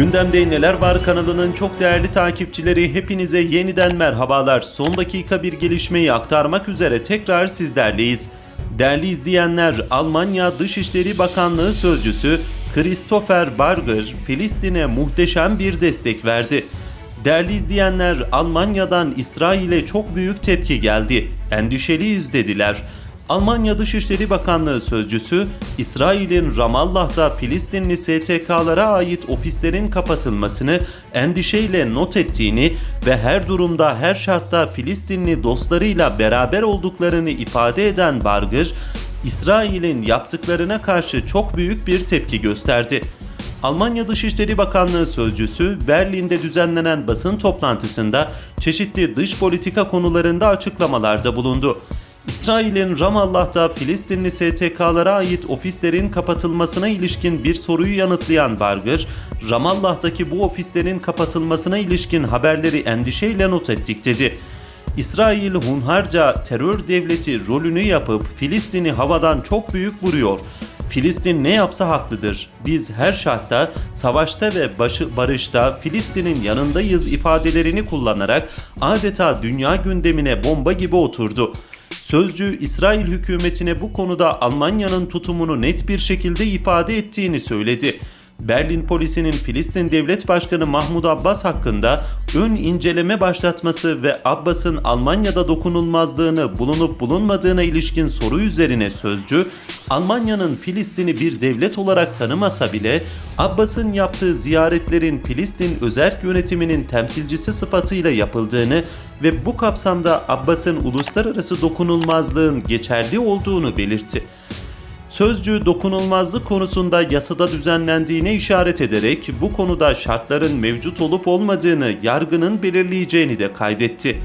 Gündemde Neler Var kanalının çok değerli takipçileri hepinize yeniden merhabalar. Son dakika bir gelişmeyi aktarmak üzere tekrar sizlerleyiz. Değerli izleyenler, Almanya Dışişleri Bakanlığı Sözcüsü Christopher Barger, Filistin'e muhteşem bir destek verdi. Değerli izleyenler, Almanya'dan İsrail'e çok büyük tepki geldi. Endişeliyiz dediler. Almanya Dışişleri Bakanlığı sözcüsü, İsrail'in Ramallah'ta Filistinli STK'lara ait ofislerin kapatılmasını endişeyle not ettiğini ve her durumda her şartta Filistinli dostlarıyla beraber olduklarını ifade eden Bargır, İsrail'in yaptıklarına karşı çok büyük bir tepki gösterdi. Almanya Dışişleri Bakanlığı sözcüsü Berlin'de düzenlenen basın toplantısında çeşitli dış politika konularında açıklamalarda bulundu. İsrail'in Ramallah'ta Filistinli STK'lara ait ofislerin kapatılmasına ilişkin bir soruyu yanıtlayan Bargır, Ramallah'taki bu ofislerin kapatılmasına ilişkin haberleri endişeyle not ettik dedi. İsrail hunharca terör devleti rolünü yapıp Filistin'i havadan çok büyük vuruyor. Filistin ne yapsa haklıdır. Biz her şartta, savaşta ve başı, barışta Filistin'in yanındayız ifadelerini kullanarak adeta dünya gündemine bomba gibi oturdu. Sözcü İsrail hükümetine bu konuda Almanya'nın tutumunu net bir şekilde ifade ettiğini söyledi. Berlin polisinin Filistin Devlet Başkanı Mahmud Abbas hakkında ön inceleme başlatması ve Abbas'ın Almanya'da dokunulmazlığını bulunup bulunmadığına ilişkin soru üzerine sözcü, Almanya'nın Filistin'i bir devlet olarak tanımasa bile Abbas'ın yaptığı ziyaretlerin Filistin özerk yönetiminin temsilcisi sıfatıyla yapıldığını ve bu kapsamda Abbas'ın uluslararası dokunulmazlığın geçerli olduğunu belirtti. Sözcü dokunulmazlık konusunda yasada düzenlendiğine işaret ederek bu konuda şartların mevcut olup olmadığını yargının belirleyeceğini de kaydetti.